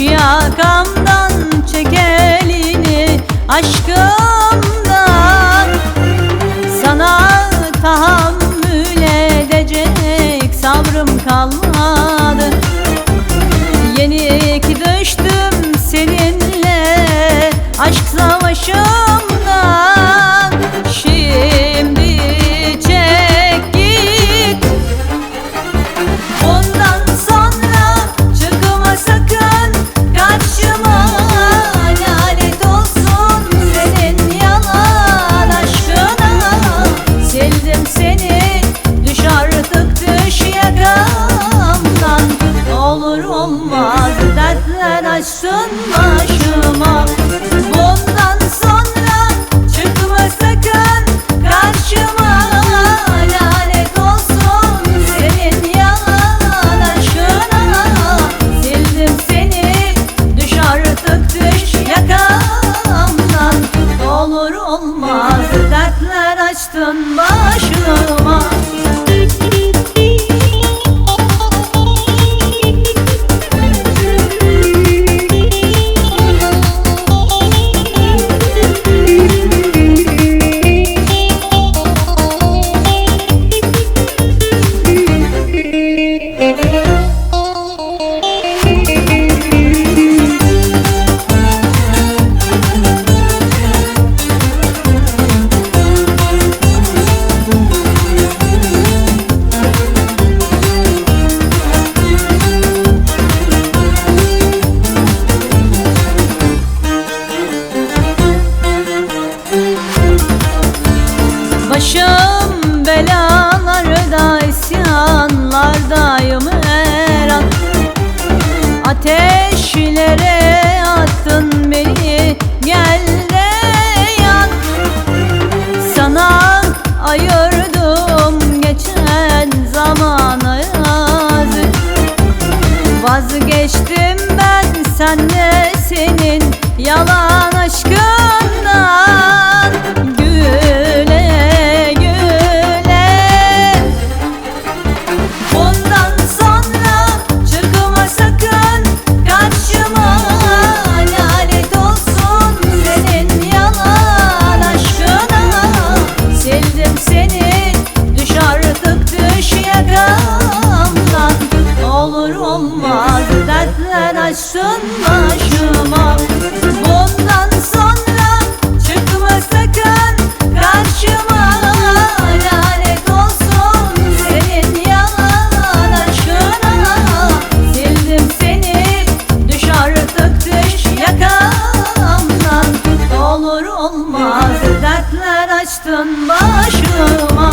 yakamda taşsın başıma. Bundan sonra çıkma sakın. Karşıma Lanet olsun senin yalan aşkına. Sildim seni düş artık düş yakamdan. Olur olmaz dertler açtın başıma. Başım belalarda isyanlardayım her an. Ateşlere attın beni gel de yan. Sana ayırdım geçen zamanı yazık. Vazgeçtim ben senle senin yalan taşsın başıma. Bundan sonra çıkma sakın. Karşıma Lanet olsun senin yalan aşkına. Sildim seni düş düş yakamdan. Olur olmaz dertler açtın başıma.